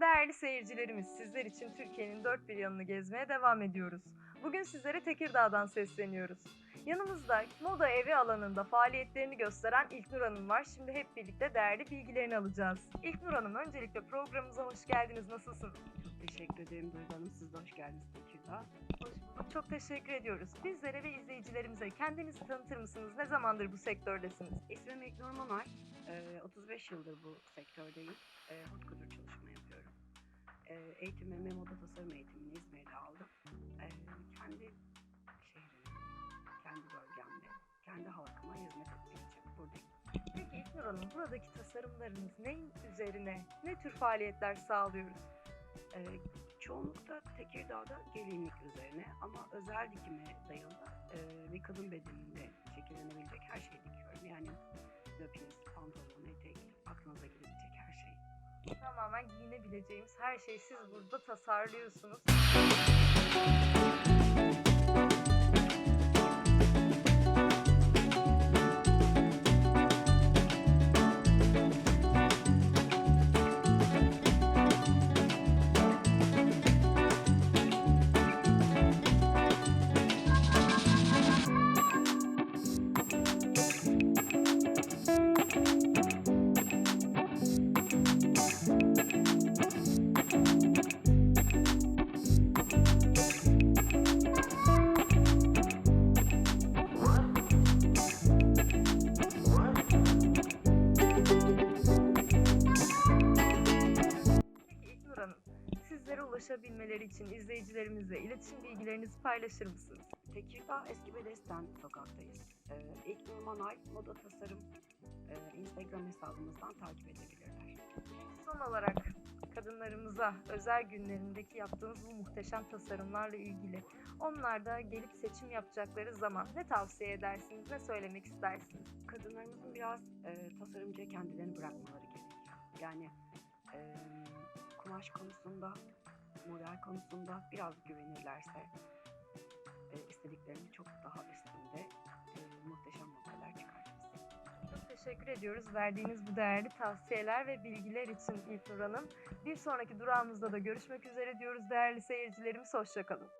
Değerli seyircilerimiz, sizler için Türkiye'nin dört bir yanını gezmeye devam ediyoruz. Bugün sizlere Tekirdağ'dan sesleniyoruz. Yanımızda moda evi alanında faaliyetlerini gösteren İlknur Hanım var. Şimdi hep birlikte değerli bilgilerini alacağız. İlknur Hanım, öncelikle programımıza hoş geldiniz. Nasılsınız? Çok teşekkür ederim Duygu Hanım. Siz de hoş geldiniz Tekirdağ. Hoş bulduk. Çok teşekkür ediyoruz. Bizlere ve izleyicilerimize kendinizi tanıtır mısınız? Ne zamandır bu sektördesiniz? İsmim İlknur Manay. Ee, 35 yıldır bu sektördeyim. Ee. Ee, eğitimimi, moda tasarım eğitimini İzmir'de aldım. Ee, kendi şehrimde, kendi bölgemde, kendi halkıma hizmet etmek için buradayım. Peki İlknur Hanım, buradaki tasarımlarınız neyin üzerine, ne tür faaliyetler sağlıyoruz? Ee, çoğunlukla Tekirdağ'da gelinlik üzerine ama özel dikime dayalı e, bir kadın bedeninde şekillenebilecek her şeyi dikiyorum. Yani löpiyes, pantolon, etek, aklınıza gelebilecek her şey. Tamamen giyinebileceğimiz her şeyi siz burada tasarlıyorsunuz. Sizlere ulaşabilmeleri için izleyicilerimizle iletişim bilgilerinizi paylaşır mısınız? Tekirdağ Eski Bedesten sokaktayız. Ee, İlk Nurmanay Moda Tasarım e, Instagram hesabımızdan takip edebilirler. Son olarak kadınlarımıza özel günlerindeki yaptığınız bu muhteşem tasarımlarla ilgili onlar da gelip seçim yapacakları zaman ne tavsiye edersiniz, ne söylemek istersiniz? Kadınlarımızın biraz e, tasarımcıya kendilerini bırakmaları gerekiyor. Yani e, kumaş konusunda, model konusunda biraz güvenirlerse e, istediklerinin çok daha üstünde e, muhteşem modeller çıkartırız. Çok teşekkür ediyoruz verdiğiniz bu değerli tavsiyeler ve bilgiler için İlknur Hanım. Bir sonraki durağımızda da görüşmek üzere diyoruz değerli seyircilerimiz. Hoşçakalın.